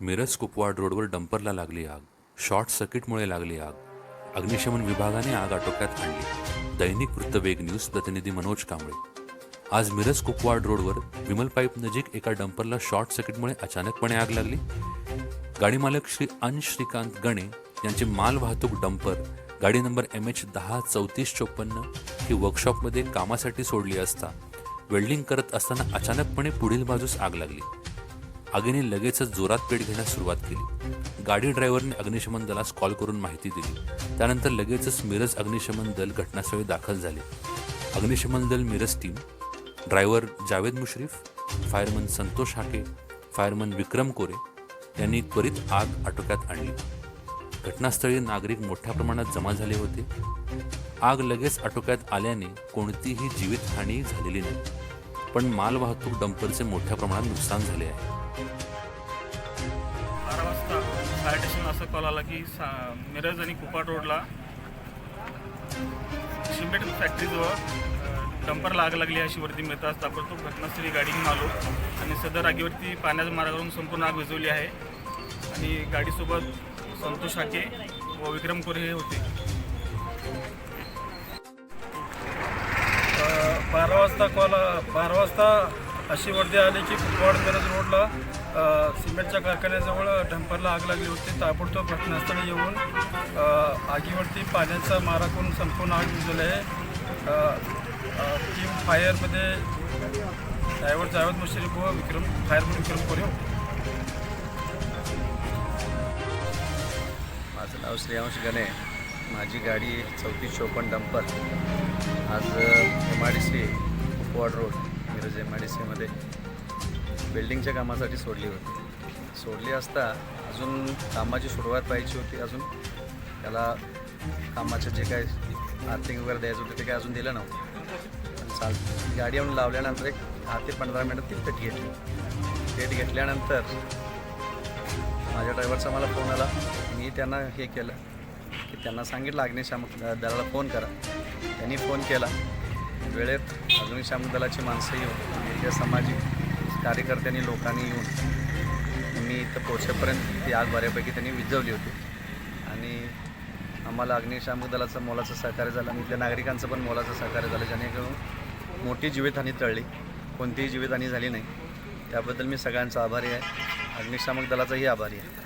मिरज कुपवाड रोडवर डंपरला लागली आग. शॉर्ट सर्किटमुळे लागली आग. अग्निशमन विभागाने आग आटोक्यात आणली. दैनिक वृत्तवेग न्यूज प्रतिनिधी मनोज कांबळे. आज मिरज कुपवाड रोडवर विमल पाईप नजीक एका डंपरला शॉर्ट सर्किटमुळे अचानकपणे आग लागली. गाडी मालक श्री अंश श्रीकांत गणे यांचे माल वाहतूक डंपर गाडी नंबर एम एच दहा चौतीस चोपन्न ही वर्कशॉपमध्ये कामासाठी सोडली असता वेल्डिंग करत असताना अचानकपणे पुढील बाजूस आग लागली. आगीने लगेचच जोरात पेट घेण्यास सुरुवात केली. गाडी ड्रायव्हरने अग्निशमन दलास कॉल करून माहिती दिली. त्यानंतर लगेचच मिरज अग्निशमन दल घटनास्थळी दाखल झाले. अग्निशमन दल Miraj team driver Javed Mushrif fireman Santosh Hake fireman Vikram Kore यांनी त्वरित आग आटोक्यात आणली. घटनास्थळी नागरिक मोठ्या प्रमाणात जमा झाले होते. आग लगेच आटोक्यात आल्याने कोणतीही जीवितहानी झालेली नाही. पण माल वाहतूक डंपरचे मोठ्या प्रमाणात नुकसान झाले आहे. बारा वाजता फायर स्टेशन असं कॉल आला की सा मिरज आणि कुपाट रोडला सिमेंट फॅक्टरीजवळ डंपर डंपरला आग लागली अशी वरती मिळताच ताबडतोब घटनास्थळी गाडी घेऊन आलो आणि सदर आगीवरती पाण्याच्या मार्गावरून संपूर्ण आग विझवली आहे. आणि गाडीसोबत संतोष हाके व विक्रम कोरे हे होते. बारा वाजता कॉल बारा वाजता अशी वर्दी आली की कुपवाड गरज रोडला सिमेंटच्या कारखान्याजवळ डंपरला आग लागली होती. ताबडतोब घटनास्थळी येऊन आगीवरती पाण्याचा मारा करून संपूर्ण आग विजवली आहे. टीम फायरमध्ये ड्रायव्हर जावेद मुश्रीफ व विक्रम फायरमन विक्रम कोरे माझं नाव श्रेयांश गणे. माझी गाडी चौतीस चोपन्न डंपर. आज M I D C Kupwad road Miraj M I D सीमध्ये बिल्डिंगच्या कामासाठी सोडली होती. सोडली असता अजून कामाची सुरुवात पाहिजे होती अजून. त्याला कामाचं जे काय आर्थिंग वगैरे द्यायचं होतं ते काय अजून दिलं नव्हतं. पण चाल गाडी आणून लावल्यानंतर एक दहा ते पंधरा मिनटात ती पेट घेतली. पेट घेतल्यानंतर माझ्या ड्रायव्हरचा मला फोन आला. मी त्यांना हे केलं की त्यांना सांगितलं अग्निशामक दलाला फोन करा. त्यांनी फोन केला. वेळेत अग्निशामक दलाची माणसं येऊन विविध सामाजिक कार्यकर्त्यांनी लोकांनी येऊन मी इथं पोहोचेपर्यंत ती आग बऱ्यापैकी त्यांनी विझवली होती. आणि आम्हाला अग्निशामक दलाचं मोलाचं सहकार्य झालं. आणि इथल्या नागरिकांचं पण मोलाचं सहकार्य झालं. जेणेकरून मोठी जीवितहानी टळली. कोणतीही जीवितहानी झाली नाही. त्याबद्दल मी सगळ्यांचा आभारी आहे. अग्निशामक दलाचाही आभारी आहे.